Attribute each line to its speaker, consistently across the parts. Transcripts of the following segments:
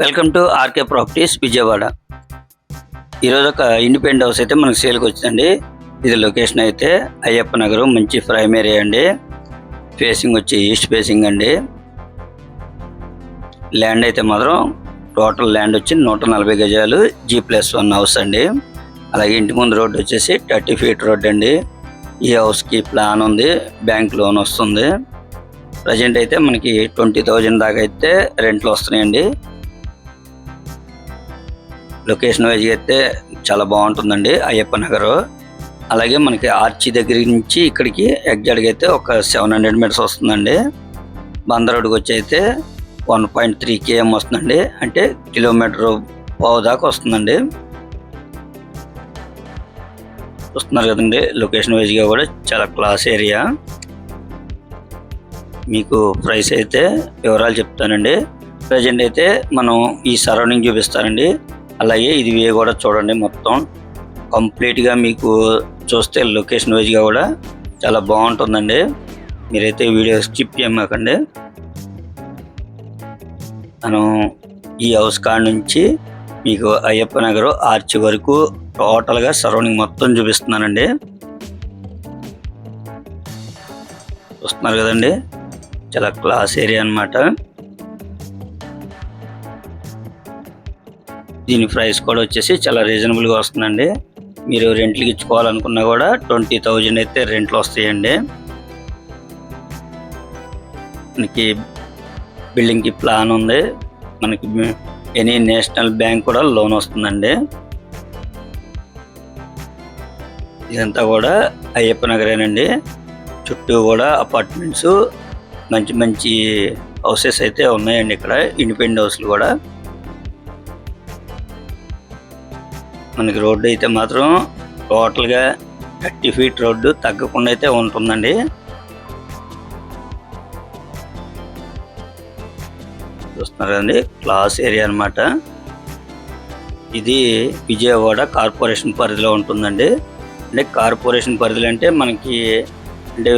Speaker 1: Welcome to RK properties Vijayawada. ఈరోజు ఒక independent house అయితే మనకు సేల్కి వచ్చిందండి. ఇది లొకేషన్ అయితే అయ్యప్ప నగరం మంచి ప్రైమ్ ఏరియా అండి. ఫేసింగ్ వచ్చి ఈస్ట్ ఫేసింగ్ అండి. ల్యాండ్ అయితే మాత్రం టోటల్ ల్యాండ్ వచ్చి నూట నలభై గజాలు జీ ప్లస్ వన్ హౌస్ అండి. అలాగే ఇంటి ముందు రోడ్డు వచ్చేసి థర్టీ ఫీట్ రోడ్ అండి. ఈ హౌస్కి ప్లాన్ ఉంది బ్యాంక్ లోన్ వస్తుంది. ప్రజెంట్ అయితే మనకి ట్వంటీ థౌజండ్ దాకా అయితే రెంట్లు వస్తున్నాయండి. లొకేషన్ వైజ్ అయితే చాలా బాగుంటుందండి అయ్యప్ప నగర్. అలాగే మనకి ఆర్చి దగ్గర నుంచి ఇక్కడికి ఎగ్జాక్ట్గా అయితే ఒక సెవెన్ హండ్రెడ్ మీటర్స్ వస్తుందండి. బందర్ వచ్చి అయితే వన్ పాయింట్ త్రీ కేఎం వస్తుందండి. అంటే కిలోమీటర్ పావు దాకా వస్తుందండి. చూస్తున్నారు కదండి లొకేషన్ వైజ్గా కూడా చాలా క్లాస్ ఏరియా. మీకు ప్రైస్ అయితే వివరాలు చెప్తానండి. ప్రజెంట్ అయితే మనం ఈ సరౌండింగ్ చూపిస్తానండి. అలాగే ఇది వే కూడా చూడండి మొత్తం. కంప్లీట్గా మీకు చూస్తే లొకేషన్ వైజ్గా కూడా చాలా బాగుంటుందండి. మీరైతే వీడియో స్కిప్ చేయమాకండి. మనం ఈ హౌస్ కాడ నుంచి మీకు అయ్యప్ప నగర్ ఆర్చ్ వరకు టోటల్గా సరౌండింగ్ మొత్తం చూపిస్తున్నానండి. చూస్తున్నారు కదండి? చాలా క్లాస్ ఏరియా అన్నమాట. దీని ప్రైస్ కూడా వచ్చేసి చాలా రీజనబుల్గా వస్తుందండి. మీరు రెంట్లకి ఇచ్చుకోవాలనుకున్నా కూడా ట్వంటీ థౌజండ్ అయితే రెంట్లు వస్తాయండి. మనకి బిల్డింగ్కి ప్లాన్ ఉంది. మనకి ఎనీ నేషనల్ బ్యాంక్ కూడా లోన్ వస్తుందండి. ఇదంతా కూడా అయ్యప్ప నగరేనండి. చుట్టూ కూడా అపార్ట్మెంట్స్ మంచి మంచి హౌసెస్ అయితే ఉన్నాయండి ఇక్కడ. ఇండిపెండెంట్ హౌస్లు కూడా. మనకి రోడ్డు అయితే మాత్రం టోటల్గా థర్టీ ఫీట్ రోడ్డు తగ్గకుండా అయితే ఉంటుందండి. చూస్తున్నారు కదండి క్లాస్ ఏరియా అన్నమాట. ఇది విజయవాడ కార్పొరేషన్ పరిధిలో ఉంటుందండి. అంటే కార్పొరేషన్ పరిధిలో అంటే మనకి అంటే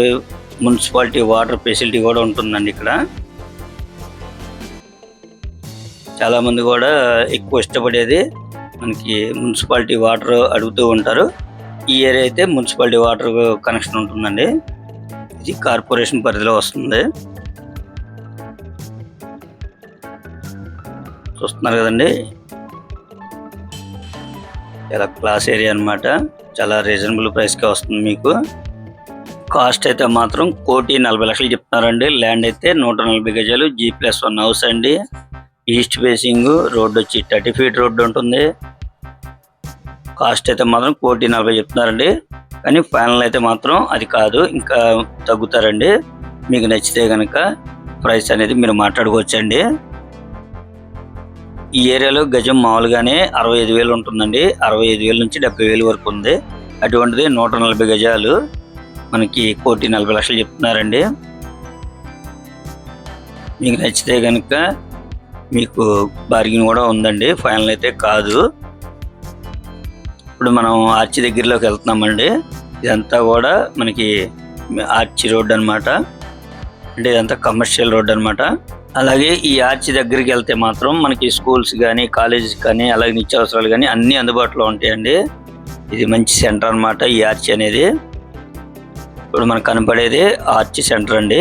Speaker 1: మున్సిపాలిటీ వాటర్ ఫెసిలిటీ కూడా ఉంటుందండి ఇక్కడ. చాలామంది కూడా ఎక్కువ ఇష్టపడేది మనకి మున్సిపాలిటీ వాటర్ అడుగుతూ ఉంటారు. ఈ ఏరియా అయితే మున్సిపాలిటీ వాటర్ కనెక్షన్ ఉంటుందండి. ఇది కార్పొరేషన్ పరిధిలో వస్తుంది. చూస్తున్నారు కదండి. చాలా క్లాస్ ఏరియా అన్నమాట. చాలా రీజనబుల్ ప్రైస్కే వస్తుంది మీకు. కాస్ట్ అయితే మాత్రం కోటి నలభై లక్షలు చెప్తున్నారండి. ల్యాండ్ అయితే నూట నలభై గజాలు జీ ప్లస్ వన్ హౌస్ అండి. ఈస్ట్ ఫేసింగ్ రోడ్డు వచ్చి థర్టీ ఫీట్ రోడ్డు ఉంటుంది. కాస్ట్ అయితే మాత్రం కోటి నలభై చెప్తున్నారండి. కానీ ఫైనల్ అయితే మాత్రం అది కాదు ఇంకా తగ్గుతారండి. మీకు నచ్చితే కనుక ప్రైస్ అనేది మీరు మాట్లాడుకోవచ్చండి. ఈ ఏరియాలో గజం మామూలుగానే అరవై ఐదు వేలు ఉంటుందండి. అరవై ఐదు వేల నుంచి డెబ్బై వేలు వరకు ఉంది. అటువంటిది నూట నలభై గజాలు మనకి కోటి నలభై లక్షలు చెప్తున్నారండి. మీకు నచ్చితే కనుక మీకు బార్గింగ్ కూడా ఉందండి. ఫైనల్ అయితే కాదు. ఇప్పుడు మనం ఆర్చి దగ్గరలోకి వెళ్తున్నామండి. ఇదంతా కూడా మనకి ఆర్చి రోడ్ అన్నమాట. అంటే ఇదంతా కమర్షియల్ రోడ్ అన్నమాట. అలాగే ఈ ఆర్చి దగ్గరికి వెళ్తే మాత్రం మనకి స్కూల్స్ కానీ కాలేజెస్ కానీ అలాగే నిత్యావసరాలు కానీ అన్నీ అందుబాటులో ఉంటాయండి. ఇది మంచి సెంటర్ అన్నమాట ఈ ఆర్చి అనేది. ఇప్పుడు మనకు కనపడేది ఆర్చి సెంటర్ అండి.